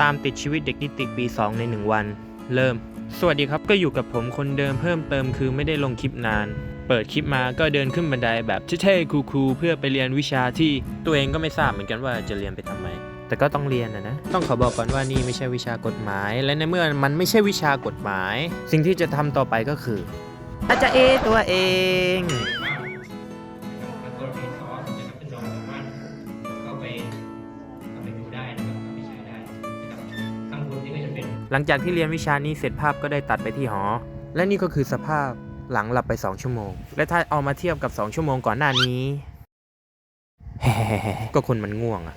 ตามติดชีวิตเด็กนิติปี 2 ใน 1 วัน เริ่ม สวัสดีครับก็อยู่กับผมคนเดิมเพิ่มเติมคือไม่ได้ลงคลิปนาน เปิดคลิปมาก็เดินขึ้นบันไดแบบเท่ๆคูลๆเพื่อไปเรียนวิชาที่ตัวเองก็ไม่ทราบเหมือนกันว่าจะเรียนไปทำไม แต่ก็ต้องเรียนนะนะ ต้องขอบอกก่อนว่านี่ไม่ใช่วิชากฎหมาย และในเมื่อมันไม่ใช่วิชากฎหมาย สิ่งที่จะทำต่อไปก็คืออาจจะเอตัวเอง หลังจากที่เรียนวิชานี้เสร็จภาพก็ได้ตัดไปที่หอ และนี่ก็คือสภาพหลังหลับไป 2 ชั่วโมง และถ้าเอามาเทียบกับ 2 ชั่วโมงก่อนหน้านี้ ก็คนมันง่วงอะ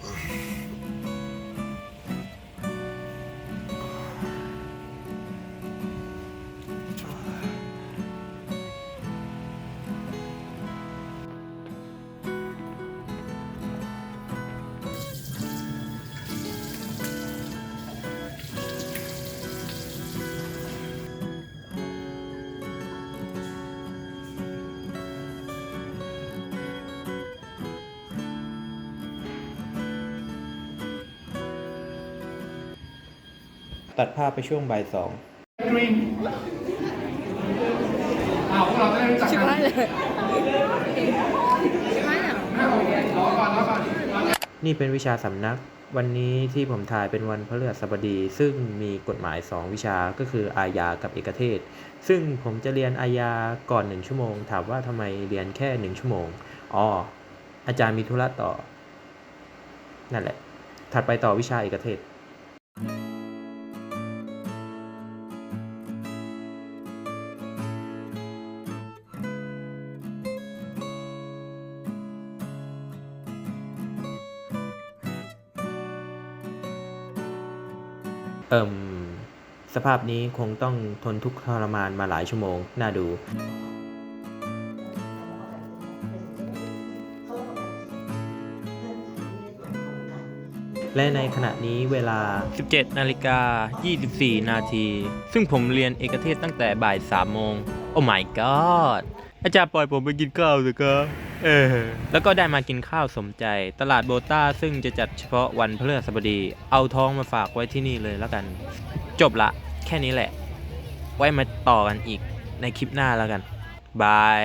ตัดภาพไปช่วงบ่ายสองชิบหายเลยนี่เป็นวิชาสำนัก วันนี้ที่ผมถ่ายเป็นวันพฤหัสบดี ซึ่งมีกฎหมาย 2 วิชาก็คืออาญากับเอกเทศ ซึ่งผมจะเรียนอาญาก่อน 1 ชั่วโมง ถามว่าทำไมเรียนแค่ 1 ชั่วโมงอ๋ออาจารย์มีธุระต่อ นั่นแหละ ถัดไปต่อวิชาเอกเทศ เอิ่มสภาพนี้คงต้องทนทุกข์ทรมานมาหลายชั่วโมง น่าดู และในขณะนี้เวลา 17 นาฬิกา 24 นาที ซึ่งผมเรียนเอกเทศตั้งแต่บ่าย 3 โมง โอ้ my god อาจารย์ปล่อยผมไปกินข้าวสิครับเออ แล้วก็ได้มากินข้าวสมใจ ตลาดโบต้าซึ่งจะจัดเฉพาะวันพฤหัสบดี เอาท้องมาฝากไว้ที่นี่เลยแล้วกัน จบละแค่นี้แหละ ไว้มาต่อกันอีกในคลิปหน้าแล้วกันบาย